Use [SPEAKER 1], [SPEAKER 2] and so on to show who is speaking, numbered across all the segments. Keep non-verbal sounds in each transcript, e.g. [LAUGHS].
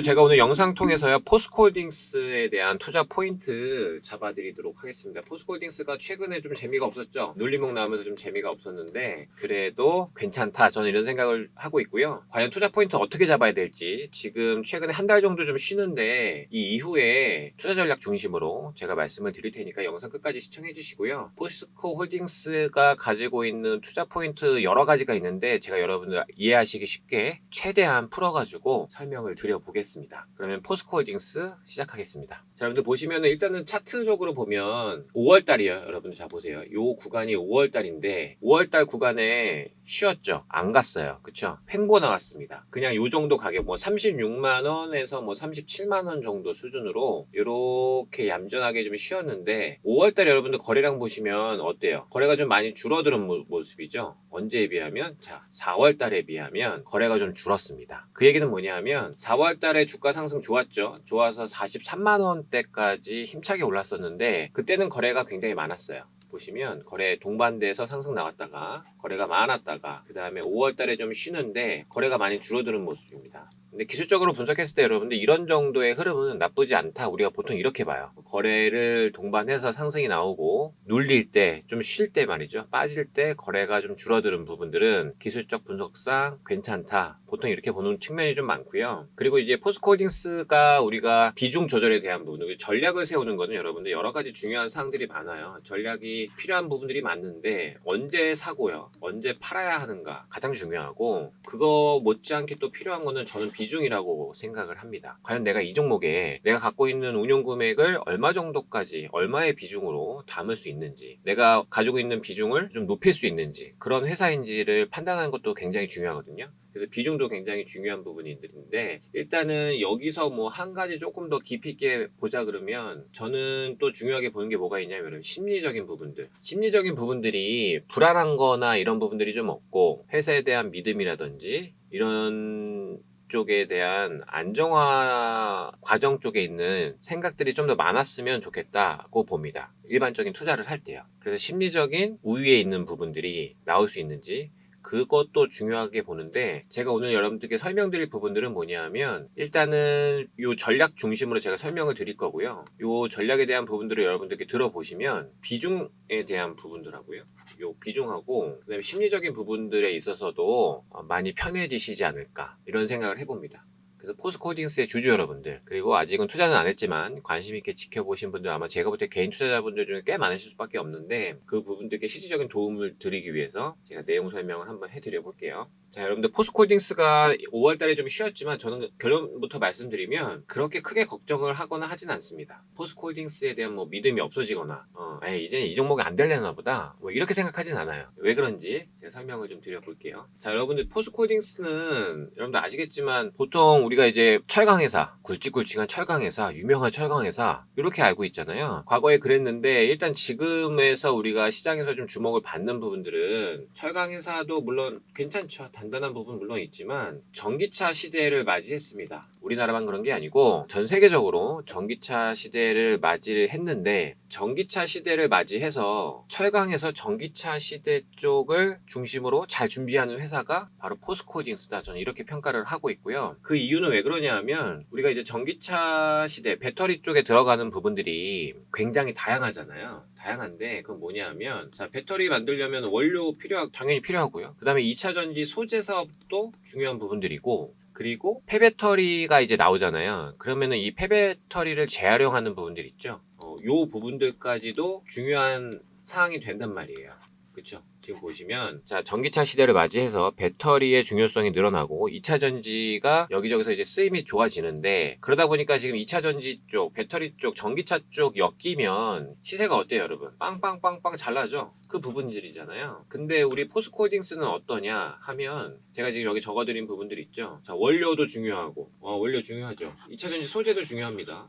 [SPEAKER 1] 들 제가 오늘 영상 통해서요. 포스코홀딩스에 대한 투자 포인트 잡아드리도록 하겠습니다. 포스코홀딩스가 최근에 좀 재미가 없었죠. 눌림목 나오면서 좀 재미가 없었는데 그래도 괜찮다. 저는 이런 생각을 하고 있고요. 과연 투자 포인트 어떻게 잡아야 될지 지금 최근에 한 달 정도 좀 쉬는데 이 이후에 투자 전략 중심으로 제가 말씀을 드릴 테니까 영상 끝까지 시청해 주시고요. 포스코 홀딩스가 가지고 있는 투자 포인트 여러 가지가 있는데 제가 여러분들 이해하시기 쉽게 최대한 풀어가지고 설명을 드려보겠습니다. 그러면 포스코 홀딩스 시작하겠습니다. 자, 여러분들 보시면은 일단은 차트적으로 보면 5월달이에요. 여러분들 자 보세요. 요 구간이 5월달인데 5월달 구간에 쉬었죠. 안 갔어요. 그쵸? 횡보 나왔습니다. 그냥 요 정도 가격 뭐 36만 원에서 뭐 37만 원 정도 수준으로 이렇게 얌전하게 좀 쉬었는데 5월달 여러분들 거래량 보시면 어때요? 거래가 좀 많이 줄어드는 모- 모습이죠. 언제에 비하면 자 4월달에 비하면 거래가 좀 줄었습니다. 그 얘기는 뭐냐면 4월달에 주가 상승 좋았죠. 좋아서 43만 원대까지 힘차게 올랐었는데 그때는 거래가 굉장히 많았어요. 보시면 거래 동반대에서 상승 나왔다가 거래가 많았다가 그 다음에 5월 달에 좀 쉬는데 거래가 많이 줄어드는 모습입니다. 근데 기술적으로 분석했을 때 여러분들 이런 정도의 흐름은 나쁘지 않다. 우리가 보통 이렇게 봐요. 거래를 동반해서 상승이 나오고 눌릴 때, 좀 쉴 때 말이죠. 빠질 때 거래가 좀 줄어드는 부분들은 기술적 분석상 괜찮다. 보통 이렇게 보는 측면이 좀 많고요. 그리고 이제 포스코홀딩스가 우리가 비중 조절에 대한 부분, 전략을 세우는 거는 여러분들 여러 가지 중요한 사항들이 많아요. 전략이 필요한 부분들이 많은데 언제 사고요, 언제 팔아야 하는가 가장 중요하고 그거 못지않게 또 필요한 거는 저는 비중이라고 생각을 합니다. 과연 내가 이 종목에 내가 갖고 있는 운용 금액을 얼마 정도까지 얼마의 비중으로 담을 수 있는지 내가 가지고 있는 비중을 좀 높일 수 있는지 그런 회사인지를 판단하는 것도 굉장히 중요하거든요. 그래서 비중도 굉장히 중요한 부분인데 일단은 여기서 뭐 한 가지 조금 더 깊이 있게 보자 그러면 저는 또 중요하게 보는 게 뭐가 있냐면 심리적인 부분 들 심리적인 부분들이 불안한 거나 이런 부분들이 좀 없고 회사에 대한 믿음이라든지 이런 쪽에 대한 안정화 과정 쪽에 있는 생각들이 좀 더 많았으면 좋겠다고 봅니다. 일반적인 투자를 할 때요. 그래서 심리적인 우위에 있는 부분들이 나올 수 있는지 그것도 중요하게 보는데 제가 오늘 여러분들께 설명드릴 부분들은 뭐냐면 일단은 요 전략 중심으로 제가 설명을 드릴 거고요. 요 전략에 대한 부분들을 여러분들께 들어보시면 비중에 대한 부분들하고요. 요 비중하고 그다음에 심리적인 부분들에 있어서도 어, 많이 편해지시지 않을까 이런 생각을 해봅니다. 그래서 포스코딩스의 주주 여러분들 그리고 아직은 투자는 안 했지만 관심 있게 지켜보신 분들 아마 제가 볼 때 개인 투자자분들 중에 꽤 많으실 수밖에 없는데 그 부분들께 실질적인 도움을 드리기 위해서 제가 내용 설명을 한번 해드려 볼게요. 자 여러분들 포스코딩스가 5월 달에 좀 쉬었지만 저는 결론부터 말씀드리면 그렇게 크게 걱정을 하거나 하진 않습니다. 포스코딩스에 대한 뭐 믿음이 없어지거나 어, 에이, 이제는 이 종목이 안 될려나 보다 뭐 이렇게 생각하진 않아요. 왜 그런지 제가 설명을 좀 드려볼게요. 자 여러분들 포스코딩스는 여러분들 아시겠지만 보통 우리가 이제 철강 회사 굵직굵직한 철강 회사 유명한 철강 회사 이렇게 알고 있잖아요. 과거에 그랬는데 일단 지금에서 우리가 시장에서 좀 주목을 받는 부분들은 철강 회사도 물론 괜찮죠. 단단한 부분 물론 있지만 전기차 시대를 맞이했습니다. 우리나라만 그런 게 아니고 전 세계적으로 전기차 시대를 맞이를 했는데 전기차 시대를 맞이해서 철강에서 전기차 시대 쪽을 중심으로 잘 준비하는 회사가 바로 포스코딩스다. 저는 이렇게 평가를 하고 있고요. 그 이유는 왜 그러냐면 우리가 이제 전기차 시대 배터리 쪽에 들어가는 부분들이 굉장히 다양하잖아요. 다양한데 그건 뭐냐면 자 배터리 만들려면 원료 필요 당연히 필요하고요. 그다음에 2차 전지 소재 사업도 중요한 부분들이고 그리고 폐배터리가 이제 나오잖아요. 그러면은 이 폐배터리를 재활용하는 부분들 있죠. 어, 요 부분들까지도 중요한 사항이 된단 말이에요. 그렇죠. 지금 보시면 자 전기차 시대를 맞이해서 배터리의 중요성이 늘어나고 2차 전지가 여기저기서 이제 쓰임이 좋아지는데 그러다 보니까 지금 2차 전지 쪽, 배터리 쪽, 전기차 쪽 엮이면 시세가 어때요, 여러분? 빵빵빵빵 잘나죠? 그 부분들이잖아요. 근데 우리 포스코딩스는 어떠냐 하면 제가 지금 여기 적어드린 부분들이 있죠. 자 원료도 중요하고 어, 원료 중요하죠. 2차 전지 소재도 중요합니다.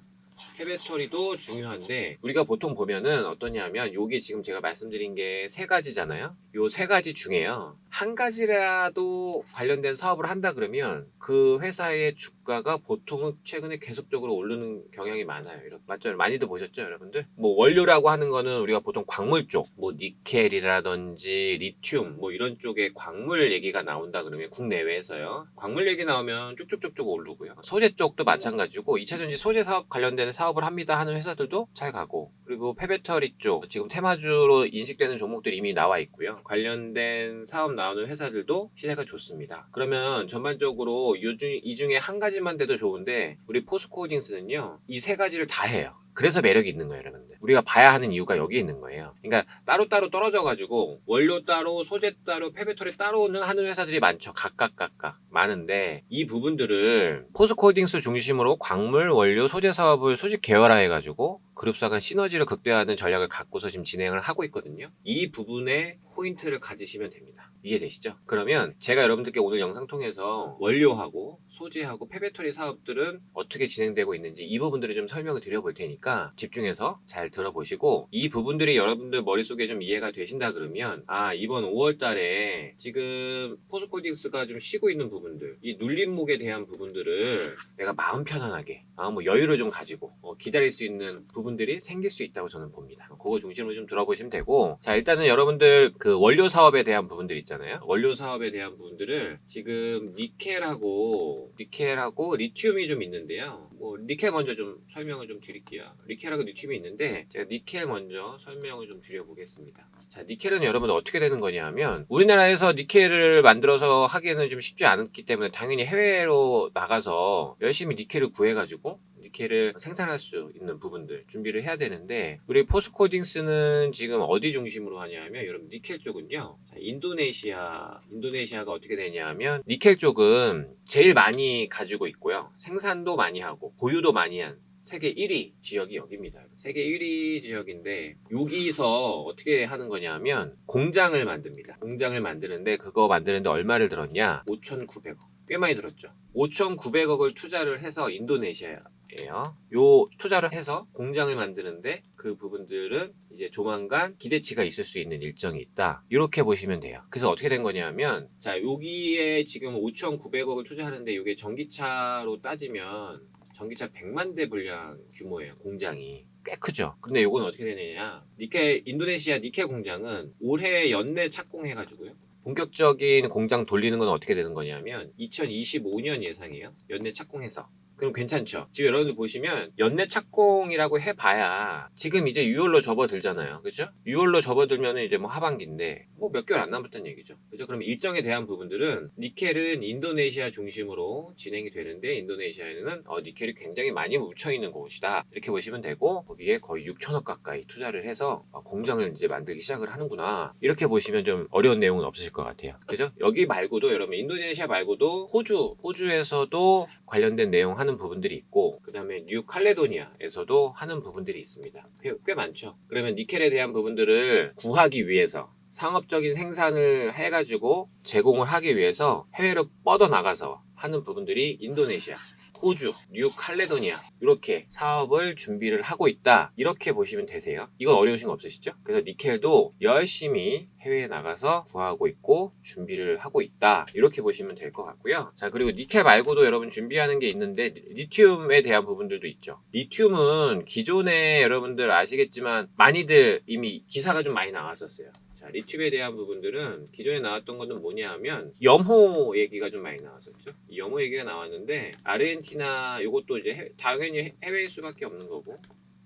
[SPEAKER 1] 폐배터리도 중요한데 우리가 보통 보면은 어떠냐면 여기 지금 제가 말씀드린 게 세 가지잖아요. 요 세 가지 중에요. 한 가지라도 관련된 사업을 한다 그러면 그 회사의 주 가가 보통은 최근에 계속적으로 오르는 경향이 많아요. 이렇게 맞죠? 많이들 보셨죠, 여러분들? 뭐 원료라고 하는 거는 우리가 보통 광물 쪽, 뭐 니켈이라든지 리튬 뭐 이런 쪽에 광물 얘기가 나온다 그러면 국내외에서요. 광물 얘기 나오면 쭉쭉쭉쭉 오르고요. 소재 쪽도 마찬가지고 2차 전지 소재 사업 관련된 사업을 합니다 하는 회사들도 잘 가고 그리고 폐배터리 쪽 지금 테마주로 인식되는 종목들이 이미 나와 있고요. 관련된 사업 나오는 회사들도 시세가 좋습니다. 그러면 전반적으로 이, 중, 이 중에 한 가지 만 돼도 좋은데 우리 포스코홀딩스는요 이 세 가지를 다 해요. 그래서 매력이 있는 거예요, 여러분들. 우리가 봐야 하는 이유가 여기 있는 거예요. 그러니까 따로따로 떨어져 가지고 원료 따로, 소재 따로, 폐배터리 따로는 하는 회사들이 많죠. 각각 각각 많은데 이 부분들을 포스코홀딩스 중심으로 광물, 원료, 소재 사업을 수직 계열화해 가지고 그룹사 간 시너지를 극대화하는 전략을 갖고서 지금 진행을 하고 있거든요. 이 부분에 포인트를 가지시면 됩니다. 이해되시죠? 그러면 제가 여러분들께 오늘 영상 통해서 원료하고 소재하고 폐배터리 사업들은 어떻게 진행되고 있는지 이 부분들을 좀 설명을 드려볼 테니까 집중해서 잘 들어보시고 이 부분들이 여러분들 머릿속에 좀 이해가 되신다 그러면 아 이번 5월 달에 지금 포스코딩스가 좀 쉬고 있는 부분들 이 눌림목에 대한 부분들을 내가 마음 편안하게 아, 뭐 여유를 좀 가지고 어, 기다릴 수 있는 부분들이 생길 수 있다고 저는 봅니다. 그거 중심으로 좀 들어보시면 되고 자 일단은 여러분들 그 원료 사업에 대한 부분들 있잖아요. 원료 사업에 대한 부분들을 지금 니켈하고 니켈하고 리튬이 좀 있는데요. 뭐 니켈 먼저 좀 설명을 좀 드릴게요. 니켈하고 리튬이 있는데 제가 니켈 먼저 설명을 좀 드려보겠습니다. 자 니켈은 여러분 어떻게 되는 거냐면 우리나라에서 니켈을 만들어서 하기에는 좀 쉽지 않기 때문에 당연히 해외로 나가서 열심히 니켈을 구해가지고 니켈을 생산할 수 있는 부분들 준비를 해야 되는데 우리 포스코딩스는 지금 어디 중심으로 하냐면 여러분 니켈 쪽은요 자, 인도네시아 인도네시아가 어떻게 되냐면 니켈 쪽은 제일 많이 가지고 있고요 생산도 많이 하고 보유도 많이 한 세계 1위 지역이 여기입니다. 세계 1위 지역인데 여기서 어떻게 하는 거냐면 공장을 만듭니다. 공장을 만드는데 그거 만드는데 얼마를 들었냐? 5,900억. 꽤 많이 들었죠. 5,900억을 투자를 해서 인도네시아 예요. 요 투자를 해서 공장을 만드는데 그 부분들은 이제 조만간 기대치가 있을 수 있는 일정이 있다. 이렇게 보시면 돼요. 그래서 어떻게 된 거냐면 자 여기에 지금 5,900억을 투자하는데 이게 전기차로 따지면 전기차 100만 대 분량 규모예요 공장이 꽤 크죠 근데 이건 어떻게 되느냐 니켈 인도네시아 니켈 공장은 올해 연내 착공해가지고요 본격적인 공장 돌리는 건 어떻게 되는 거냐면 2025년 예상이에요 연내 착공해서 그럼 괜찮죠. 지금 여러분들 보시면 연내 착공이라고 해봐야 지금 이제 6월로 접어들잖아요. 그죠? 6월로 접어들면 이제 뭐 하반기인데 뭐 몇 개월 안 남았다는 얘기죠. 그죠? 그럼 일정에 대한 부분들은 니켈은 인도네시아 중심으로 진행이 되는데 인도네시아에는 어, 니켈이 굉장히 많이 묻혀있는 곳이다. 이렇게 보시면 되고 거기에 거의 6천억 가까이 투자를 해서 어, 공장을 이제 만들기 시작을 하는구나. 이렇게 보시면 좀 어려운 내용은 없으실 것 같아요. 그죠? 여기 말고도 여러분 인도네시아 말고도 호주, 호주에서도 관련된 내용 하는 부분들이 있고 그 다음에 뉴칼레도니아에서도 하는 부분들이 있습니다. 꽤, 꽤 많죠. 그러면 니켈에 대한 부분들을 구하기 위해서 상업적인 생산을 해가지고 제공을 하기 위해서 해외로 뻗어나가서 하는 부분들이 인도네시아, 호주, 뉴 칼레도니아 이렇게 사업을 준비를 하고 있다. 이렇게 보시면 되세요. 이건 어려우신 거 없으시죠? 그래서 니켈도 열심히 해외에 나가서 구하고 있고 준비를 하고 있다. 이렇게 보시면 될 것 같고요. 자 그리고 니켈 말고도 여러분 준비하는 게 있는데 리튬에 대한 부분들도 있죠. 리튬은 기존에 여러분들 아시겠지만 많이들 이미 기사가 좀 많이 나왔었어요 자, 리튬에 대한 부분들은 기존에 나왔던 거는 뭐냐 하면 염호 얘기가 좀 많이 나왔었죠. 이 염호 얘기가 나왔는데 아르헨티나 이것도 이제 해- 당연히 해- 해외일 수밖에 없는 거고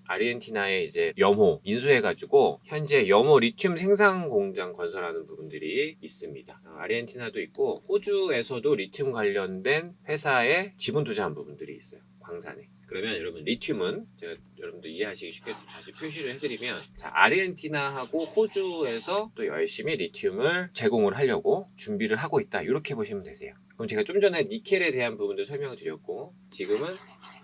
[SPEAKER 1] 아르헨티나에 이제 염호 인수해가지고 현재 염호 리튬 생산 공장 건설하는 부분들이 있습니다. 어, 아르헨티나도 있고 호주에서도 리튬 관련된 회사에 지분 투자한 부분들이 있어요. 광산에. 그러면 여러분 리튬은 제가 여러분들 이해하시기 쉽게 다시 표시를 해드리면 자 아르헨티나하고 호주에서 또 열심히 리튬을 제공을 하려고 준비를 하고 있다 이렇게 보시면 되세요. 그럼 제가 좀 전에 니켈에 대한 부분도 설명을 드렸고 지금은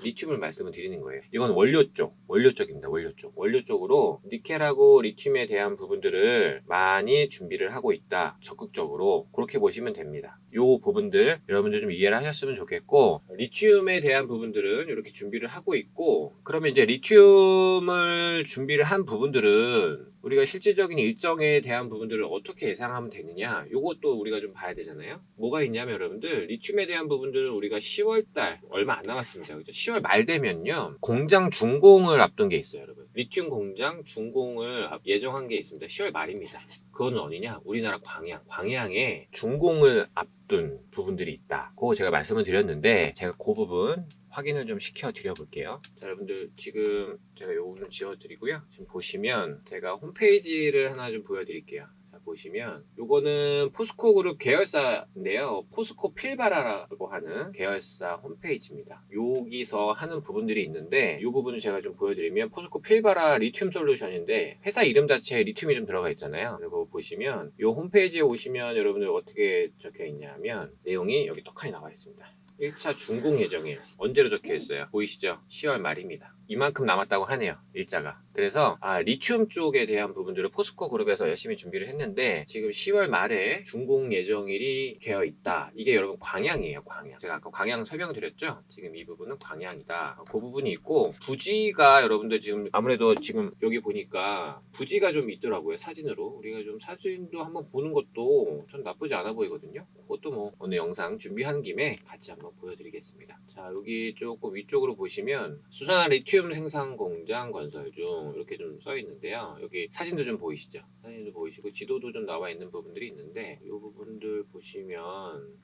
[SPEAKER 1] 리튬을 말씀을 드리는 거예요. 이건 원료 쪽, 원료 쪽입니다. 원료 쪽. 원료 쪽으로 니켈하고 리튬에 대한 부분들을 많이 준비를 하고 있다. 적극적으로 그렇게 보시면 됩니다. 요 부분들 여러분들 좀 이해를 하셨으면 좋겠고 리튬에 대한 부분들은 이렇게 준비를 하고 있고 그러면 이제 리튬을 준비를 한 부분들은 우리가 실질적인 일정에 대한 부분들을 어떻게 예상하면 되느냐 요것도 우리가 좀 봐야 되잖아요. 뭐가 있냐면 여러분들 리튬에 대한 부분들은 우리가 10월달 얼마 안 남았습니다. 그죠? 10월 말 되면요 공장 준공을 앞둔 게 있어요 여러분. 리튬 공장 준공을 앞- 예정한 게 있습니다. 10월 말입니다. 그거는 어디냐? 우리나라 광양. 광양에 준공을 앞둔 부분들이 있다. 그거 제가 말씀을 드렸는데 제가 그 부분 확인을 좀 시켜 드려 볼게요. 자, 여러분들 지금 제가 요거 좀 지워 드리고요. 지금 보시면 제가 홈페이지를 하나 좀 보여 드릴게요. 자, 보시면 요거는 포스코 그룹 계열사인데요. 포스코 필바라라고 하는 계열사 홈페이지입니다. 여기서 하는 부분들이 있는데 이 부분을 제가 좀 보여드리면 포스코 필바라 리튬 솔루션인데 회사 이름 자체에 리튬이 좀 들어가 있잖아요. 그리고 보시면 이 홈페이지에 오시면 여러분들 어떻게 적혀 있냐면 내용이 여기 떡하니 나와 있습니다. 1차 준공 예정일 언제로 적혀 있어요? 보이시죠? 10월 말입니다. 이만큼 남았다고 하네요. 일자가. 그래서 아, 리튬 쪽에 대한 부분들을 포스코 그룹에서 열심히 준비를 했는데 지금 10월 말에 준공 예정일이 되어 있다. 이게 여러분 광양이에요. 광양. 제가 아까 광양 설명드렸죠? 지금 이 부분은 광양이다. 그 부분이 있고 부지가 여러분들 지금 아무래도 지금 여기 보니까 부지가 좀 있더라고요. 사진으로. 우리가 좀 사진도 한번 보는 것도 전 나쁘지 않아 보이거든요. 그것도 뭐 오늘 영상 준비한 김에 같이 한번 보여드리겠습니다. 자 여기 조금 위쪽으로 보시면 수산화 리튬 생산 공장 건설 중 이렇게 좀 써 있는데요. 여기 사진도 좀 보이시죠? 사진도 보이시고 지도도 좀 나와 있는 부분들이 있는데 이 부분들 보시면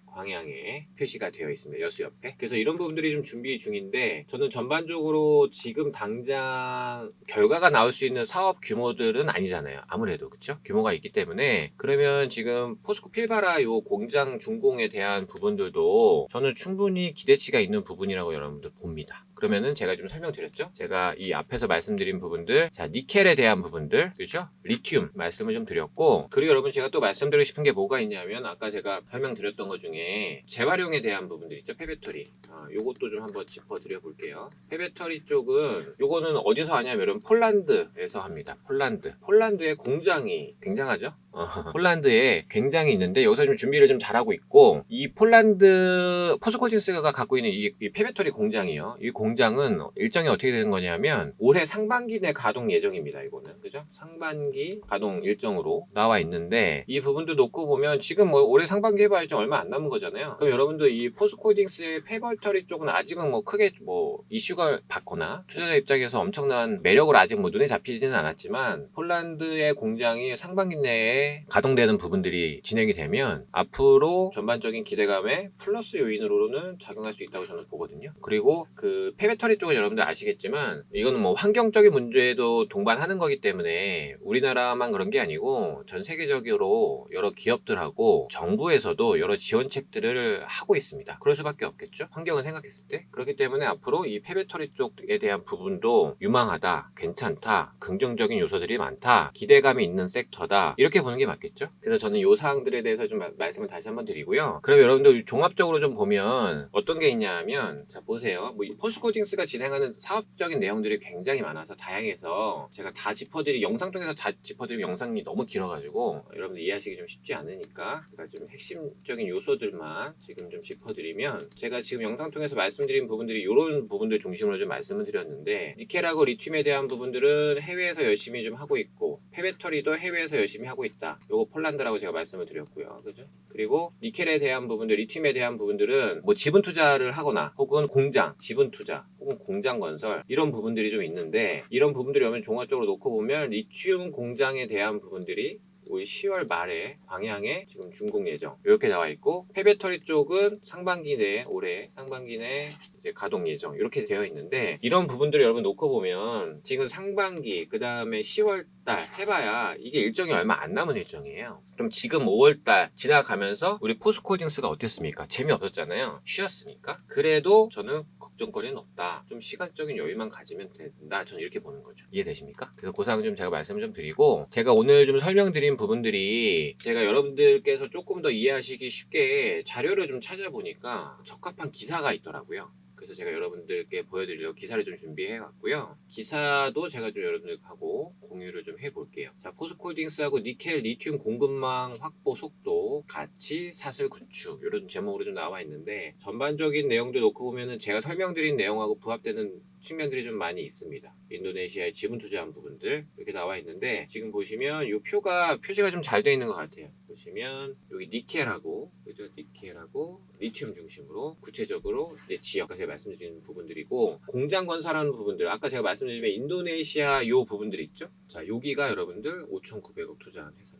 [SPEAKER 1] 광양에 표시가 되어 있습니다. 여수 옆에. 그래서 이런 부분들이 좀 준비 중인데 저는 전반적으로 지금 당장 결과가 나올 수 있는 사업 규모들은 아니잖아요. 아무래도 그렇죠? 규모가 있기 때문에 그러면 지금 포스코 필바라 요 공장 준공에 대한 부분들도 저는 충분히 기대치가 있는 부분이라고 여러분들 봅니다. 그러면은 제가 좀 설명드렸죠? 제가 이 앞에서 말씀드린 부분들, 자 니켈에 대한 부분들, 그렇죠? 리튬 말씀을 좀 드렸고 그리고 여러분 제가 또 말씀드리고 싶은 게 뭐가 있냐면 아까 제가 설명드렸던 것 중에 재활용에 대한 부분들 있죠? 폐배터리. 아, 요것도 좀 한번 짚어드려 볼게요. 폐배터리 쪽은 요거는 어디서 하냐면 여러분 폴란드에서 합니다. 폴란드. 폴란드의 공장이 굉장하죠? 어, [LAUGHS] 폴란드에 굉장히 있는데 여기서 좀 준비를 좀 잘하고 있고 이 폴란드 포스코진스가 갖고 있는 이, 이 폐배터리 공장이요. 이 공 장은 일정이 어떻게 되는 거냐면 올해 상반기 내 가동 예정입니다. 이거는 그죠? 상반기 가동 일정으로 나와 있는데 이 부분도 놓고 보면 지금 뭐 올해 상반기 해봐야지 얼마 안 남은 거잖아요. 그럼 여러분들 이 포스코딩스의 폐배터리 쪽은 아직은 뭐 크게 뭐 이슈가 받거나 투자자 입장에서 엄청난 매력을 아직 뭐 눈에 잡히지는 않았지만 폴란드의 공장이 상반기 내에 가동되는 부분들이 진행이 되면 앞으로 전반적인 기대감에 플러스 요인으로는 작용할 수 있다고 저는 보거든요. 그리고 그 폐배터리 쪽은 여러분들 아시겠지만 이거는 뭐 환경적인 문제도 동반하는 거기 때문에 우리나라만 그런 게 아니고 전 세계적으로 여러 기업들하고 정부에서도 여러 지원책들을 하고 있습니다. 그럴 수밖에 없겠죠. 환경을 생각했을 때. 그렇기 때문에 앞으로 이 폐배터리 쪽에 대한 부분도 유망하다, 괜찮다, 긍정적인 요소들이 많다, 기대감이 있는 섹터다. 이렇게 보는 게 맞겠죠. 그래서 저는 요 사항들에 대해서 좀 마- 말씀을 다시 한번 드리고요. 그럼 여러분들 종합적으로 좀 보면 어떤 게 있냐면 자 보세요. 뭐이 포스코 딩스가 진행하는 사업적인 내용들이 굉장히 많아서 다양해서 제가 다 짚어드리 영상 통해서 다 짚어드리면 영상이 너무 길어가지고 여러분들 이해하시기 좀 쉽지 않으니까 제가 좀 핵심적인 요소들만 지금 좀 짚어드리면 제가 지금 영상 통해서 말씀드린 부분들이 이런 부분들 중심으로 좀 말씀을 드렸는데 니켈하고 리튬에 대한 부분들은 해외에서 열심히 좀 하고 있고 폐배터리도 해외에서 열심히 하고 있다. 요거 폴란드라고 제가 말씀을 드렸고요. 그죠? 그리고 니켈에 대한 부분들, 리튬에 대한 부분들은 뭐 지분 투자를 하거나 혹은 공장, 지분 투자, 혹은 공장 건설 이런 부분들이 좀 있는데 이런 부분들이 오면 종합적으로 놓고 보면 리튬 공장에 대한 부분들이 올 10월 말에 광양에 지금 준공 예정 이렇게 나와 있고 폐배터리 쪽은 상반기 내 올해 상반기 내 이제 가동 예정 이렇게 되어 있는데 이런 부분들을 여러분 놓고 보면 지금 상반기 그 다음에 10월 10월 달 해봐야 이게 일정이 얼마 안 남은 일정이에요. 그럼 지금 5월 달 지나가면서 우리 포스코딩스가 어땠습니까? 재미없었잖아요. 쉬었으니까. 그래도 저는 걱정거리는 없다. 좀 시간적인 여유만 가지면 된다. 저는 이렇게 보는 거죠. 이해되십니까? 그래서 그 사항 좀 제가 말씀을 좀 드리고 제가 오늘 좀 설명드린 부분들이 제가 여러분들께서 조금 더 이해하시기 쉽게 자료를 좀 찾아보니까 적합한 기사가 있더라고요. 그래서 제가 여러분들께 보여드리려고 기사를 좀 준비해 왔고요. 기사도 제가 좀 여러분들하고 공유를 좀 해볼게요. 자, 포스코딩스하고 니켈 리튬 공급망 확보 속도, 가치, 사슬 구축 이런 제목으로 좀 나와 있는데 전반적인 내용들 놓고 보면은 제가 설명드린 내용하고 부합되는 측면들이 좀 많이 있습니다. 인도네시아에 지분 투자한 부분들 이렇게 나와 있는데 지금 보시면 이 표가 표시가 좀 잘 되어 있는 것 같아요. 보시면 여기 니켈하고 그죠? 니켈하고 리튬 중심으로 구체적으로 이제 지역 제가 말씀드린 부분들이고 공장 건설하는 부분들 아까 제가 말씀드린 인도네시아 요 부분들 있죠? 자 여기가 여러분들 5,900억 투자한. 요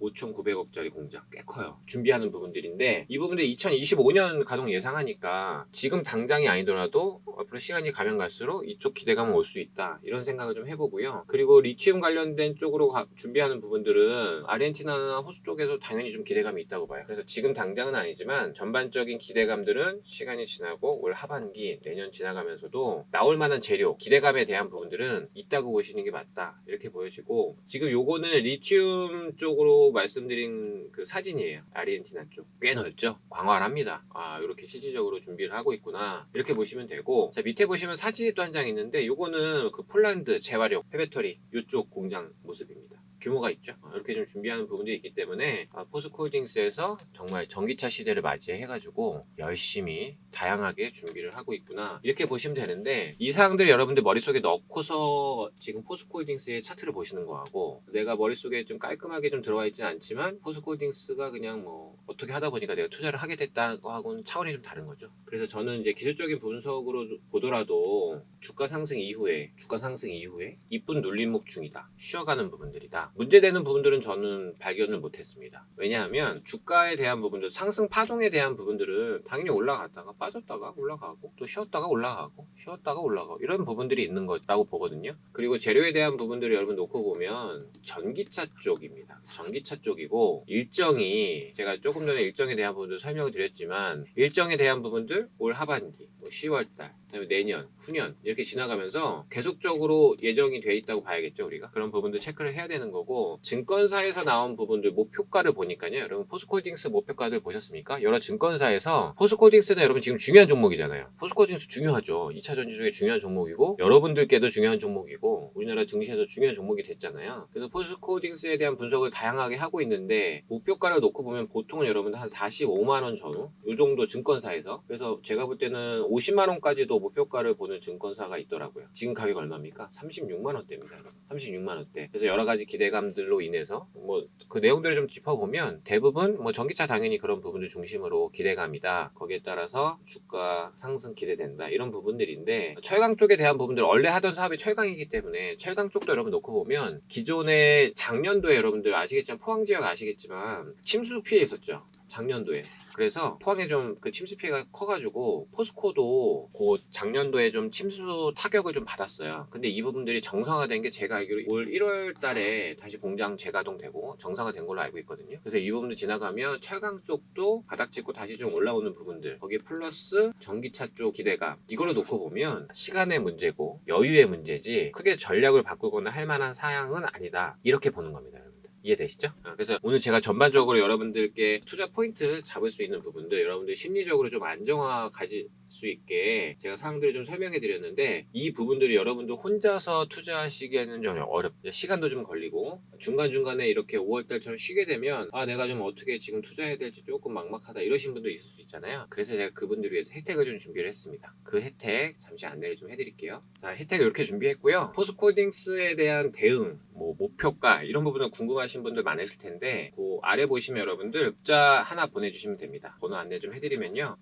[SPEAKER 1] 5,900억짜리 공장 꽤 커요. 준비하는 부분들인데 이 부분들 2025년 가동 예상하니까 지금 당장이 아니더라도 앞으로 시간이 가면 갈수록 이쪽 기대감은 올 수 있다 이런 생각을 좀 해보고요. 그리고 리튬 관련된 쪽으로 가- 준비하는 부분들은 아르헨티나나 호수 쪽에서 당연히 좀 기대감이 있다고 봐요. 그래서 지금 당장은 아니지만 전반적인 기대감들은 시간이 지나고 올 하반기 내년 지나가면서도 나올 만한 재료 기대감에 대한 부분들은 있다고 보시는 게 맞다 이렇게 보여지고 지금 요거는 리튬 쪽으로 말씀드린 그 사진이에요. 아르헨티나 쪽. 꽤 넓죠? 광활합니다. 아 이렇게 실질적으로 준비를 하고 있구나. 이렇게 보시면 되고. 자 밑에 보시면 사진이 또 한 장 있는데 요거는 그 폴란드 재활용 해배터리 요쪽 공장 모습입니다 규모가 있죠. 어, 이렇게 좀 준비하는 부분들이 있기 때문에 아, 포스코홀딩스에서 정말 전기차 시대를 맞이해가지고 열심히 다양하게 준비를 하고 있구나 이렇게 보시면 되는데 이 사항들 여러분들 머릿속에 넣고서 지금 포스코홀딩스의 차트를 보시는 거하고 내가 머릿속에 좀 깔끔하게 좀 들어와 있지는 않지만 포스코홀딩스가 그냥 뭐 어떻게 하다 보니까 내가 투자를 하게 됐다고 하고는 차원이 좀 다른 거죠. 그래서 저는 이제 기술적인 분석으로 보더라도 주가 상승 이후에 주가 상승 이후에 이쁜 눌림목 중이다. 쉬어가는 부분들이다. 문제되는 부분들은 저는 발견을 못했습니다. 왜냐하면 주가에 대한 부분들, 상승 파동에 대한 부분들은 당연히 올라갔다가 빠졌다가 올라가고 또 쉬었다가 올라가고 쉬었다가 올라가고 이런 부분들이 있는 거라고 보거든요. 그리고 재료에 대한 부분들을 여러분 놓고 보면 전기차 쪽입니다. 전기차 쪽이고 일정이 제가 조금 전에 일정에 대한 부분들 설명을 드렸지만 일정에 대한 부분들 올 하반기, 뭐 10월달, 그다음에 내년, 후년 이렇게 지나가면서 계속적으로 예정이 돼 있다고 봐야겠죠 우리가? 그런 부분들 체크를 해야 되는 거고 증권사에서 나온 부분들 목표가를 보니까요. 여러분 포스코딩스 목표가들 보셨습니까? 여러 증권사에서 포스코딩스는 여러분 지금 중요한 종목이잖아요. 포스코딩스 중요하죠. 2차 전지 중에 중요한 종목이고 여러분들께도 중요한 종목이고 우리나라 증시에서 중요한 종목이 됐잖아요. 그래서 포스코딩스에 대한 분석을 다양하게 하고 있는데 목표가를 놓고 보면 보통은 여러분들 한 45만 원 전후 이 정도 증권사에서 그래서 제가 볼 때는 50만 원까지도 목표가를 보는 증권사가 있더라고요. 지금 가격 얼마입니까? 36만 원대입니다. 여러분. 36만 원대. 그래서 여러 가지 기대감들로 인해서 뭐 그 내용들을 좀 짚어보면 대부분 뭐 전기차 당연히 그런 부분을 중심으로 기대감이다. 거기에 따라서 주가 상승 기대된다. 이런 부분들인데 철강 쪽에 대한 부분들 원래 하던 사업이 철강이기 때문에 철강 쪽도 여러분 놓고 보면 기존에 작년도에 여러분들 아시겠지만 포항 지역 아시겠지만 침수 피해 있었죠. 작년도에. 그래서 포항에 좀 그 침수 피해가 커가지고 포스코도 그 작년도에 좀 침수 타격을 좀 받았어요. 근데 이 부분들이 정상화된 게 제가 알기로 올 1월 달에 다시 공장 재가동되고 정상화된 걸로 알고 있거든요. 그래서 이 부분도 지나가면 철강 쪽도 바닥 짚고 다시 좀 올라오는 부분들 거기에 플러스 전기차 쪽 기대감 이걸로 놓고 보면 시간의 문제고 여유의 문제지 크게 전략을 바꾸거나 할 만한 사양은 아니다. 이렇게 보는 겁니다. 이해되시죠? 아, 그래서 오늘 제가 전반적으로 여러분들께 투자 포인트 잡을 수 있는 부분들 여러분들 심리적으로 좀 안정화 가질 수 있게 제가 사항들을 좀 설명해 드렸는데 이 부분들이 여러분들 혼자서 투자하시기에는 좀 어렵죠. 시간도 좀 걸리고 중간중간에 이렇게 5월달처럼 쉬게 되면 아 내가 좀 어떻게 지금 투자해야 될지 조금 막막하다 이러신 분도 있을 수 있잖아요. 그래서 제가 그분들을 위해서 혜택을 좀 준비를 했습니다. 그 혜택 잠시 안내를 좀 해드릴게요. 자 혜택을 이렇게 준비했고요. 포스코딩스에 대한 대응 뭐 목표가 이런 부분은 궁금하신 분들 많으실 텐데 그 아래 보시면 여러분들 문자 하나 보내주시면 됩니다. 번호 안내 좀 해드리면요.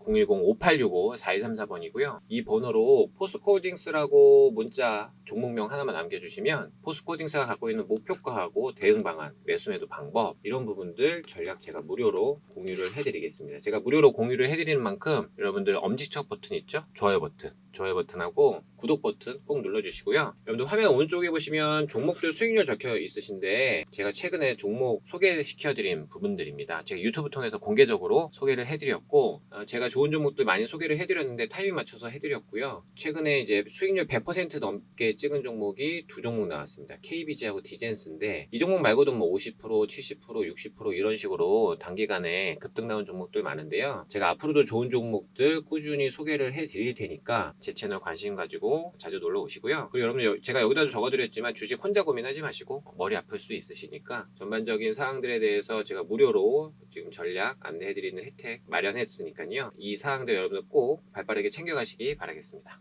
[SPEAKER 1] 010-5865-4234번이고요. 이 번호로 포스코딩스라고 문자 종목명 하나만 남겨주시면 포스코딩스가 갖고 있는 목표가하고 대응 방안, 매수매도 방법 이런 부분들 전략 제가 무료로 공유를 해드리겠습니다. 제가 무료로 공유를 해드리는 만큼 여러분들 엄지척 버튼 있죠? 좋아요 버튼 좋아요 버튼하고 구독 버튼 꼭 눌러주시고요. 여러분들 화면 오른쪽에 보시면 종목들 수익률 적혀 있으신데 제가 최근에 종목 소개시켜드린 부분들입니다. 제가 유튜브 통해서 공개적으로 소개를 해드렸고 어, 제가 좋은 종목들 많이 소개를 해드렸는데 타이밍 맞춰서 해드렸고요. 최근에 이제 수익률 100% 넘게 찍은 종목이 두 종목 나왔습니다. KBG하고 디젠스인데 이 종목 말고도 뭐 50%, 70%, 60% 이런 식으로 단기간에 급등 나온 종목들 많은데요. 제가 앞으로도 좋은 종목들 꾸준히 소개를 해드릴 테니까 제 채널 관심 가지고 자주 놀러 오시고요. 그리고 여러분 여- 제가 여기다도 적어드렸지만 주식 혼자 고민하지 마시고 머리 아플 수 있으시니까 전반적인 사항들에 대해서 제가 무료로 지금 전략 안내해드리는 혜택 마련했으니까요. 이 사항들 여러분들 꼭 발빠르게 챙겨가시기 바라겠습니다.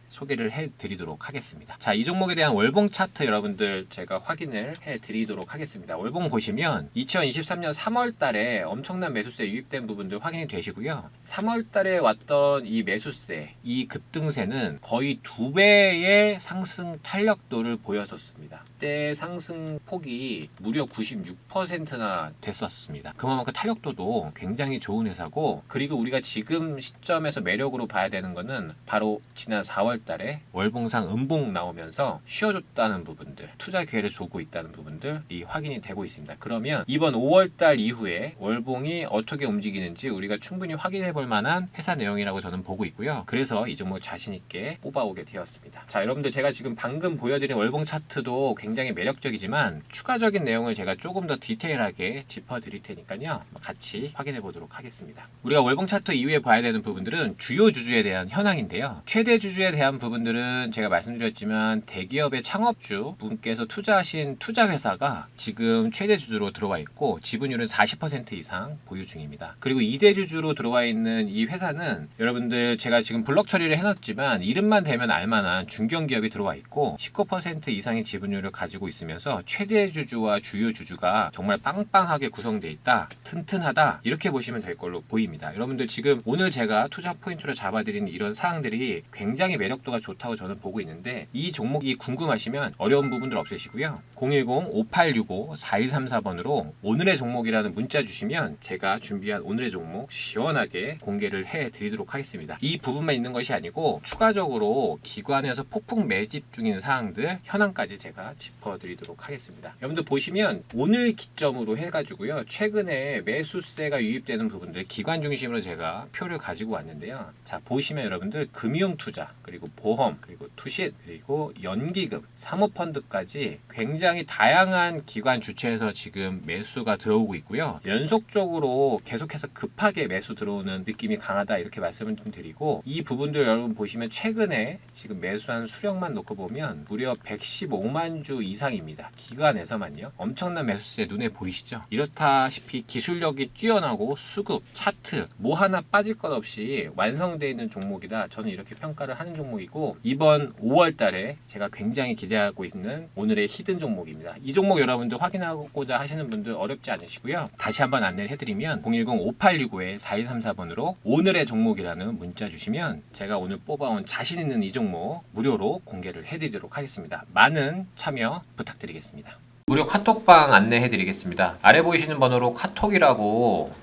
[SPEAKER 1] 소개를 해드리도록 하겠습니다. 자, 이 종목에 대한 월봉 차트 여러분들 제가 확인을 해드리도록 하겠습니다. 월봉 보시면 2023년 3월 달에 엄청난 매수세 유입된 부분들 확인이 되시고요. 3월 달에 왔던 이 매수세, 이 급등세는 거의 두 배의 상승 탄력도를 보였었습니다. 그때 상승 폭이 무려 96%나 됐었습니다. 그만큼 탄력도도 굉장히 좋은 회사고 그리고 우리가 지금 시점에서 매력으로 봐야 되는 거는 바로 지난 4월 달에 월봉상 음봉 나오면서 쉬어줬다는 부분들 투자 기회를 주고 있다는 부분들이 확인이 되고 있습니다. 그러면 이번 5월 달 이후에 월봉이 어떻게 움직이는지 우리가 충분히 확인해 볼 만한 회사 내용이라고 저는 보고 있고요. 그래서 이 종목 자신 있게 뽑아오게 되었습니다. 자, 여러분들 제가 지금 방금 보여드린 월봉 차트도 굉장히 매력적이지만 추가적인 내용을 제가 조금 더 디테일하게 짚어드릴 테니까요. 같이 확인해 보도록 하겠습니다. 우리가 월봉 차트 이후에 봐야 되는 부분들은 주요 주주에 대한 현황인데요. 최대 주주에 대한 부분들은 제가 말씀드렸지만 대기업의 창업주 분께서 투자하신 투자 회사가 지금 최대 주주로 들어와 있고 지분율은 40% 이상 보유 중입니다. 그리고 2대 주주로 들어와 있는 이 회사는 여러분들 제가 지금 블록 처리를 해놨지만 이름만 대면 알만한 중견 기업이 들어와 있고 19% 이상의 지분율을 가지고 있으면서 최대 주주와 주요 주주가 정말 빵빵하게 구성되어 있다, 튼튼하다 이렇게 보시면 될 걸로 보입니다. 여러분들 지금 오늘 제가 투자 포인트로 잡아드린 이런 사항들이 굉장히 매력도가 좋다고 저는 보고 있는데 이 종목이 궁금하시면 어려운 부분들 없으시고요. 010-5865-4234번으로 오늘의 종목이라는 문자 주시면 제가 준비한 오늘의 종목 시원하게 공개를 해 드리도록 하겠습니다. 이 부분만 있는 것이 아니고 추가적으로 기관에서 폭풍 매집 중인 사항들 현황까지 제가 짚어드리도록 하겠습니다. 여러분들 보시면 오늘 기점으로 해가지고요. 최근에 매수세가 유입되는 부분들 기관 중심으로 제가 표를 가지고 왔는데요. 자 보시면 여러분들 금융 투자 그리고 보험 그리고 투신 그리고 연기금 사모펀드까지 굉장히 다양한 기관 주체에서 지금 매수가 들어오고 있고요. 연속적으로 계속해서 급하게 매수 들어오는 느낌이 강하다 이렇게 말씀을 좀 드리고 이 부분들 여러분 보시면 최근에 지금 매수한 수량만 놓고 보면 무려 115만 주 이상입니다. 기관에서만요. 엄청난 매수세 눈에 보이시죠? 이렇다시피 기술력이 뛰어나고 수급, 차트 뭐 하나 빠질 것 없이 완성되어 있는 종목이다. 저는 이렇게 평가를 하는 종목이고 이번 5월 달에 제가 굉장히 기대하고 있는 오늘의 히든 종목입니다. 이 종목 여러분들 확인하고자 하시는 분들 어렵지 않으시고요. 다시 한번 안내를 해드리면 010-5865-4234번으로 오늘의 종목이라는 문자 주시면 제가 오늘 뽑아온 자신 있는 이 종목 무료로 공개를 해드리도록 하겠습니다. 많은 참여 부탁드리겠습니다. 무료 카톡방 안내해 드리겠습니다. 아래 보이시는 번호로 카톡이라고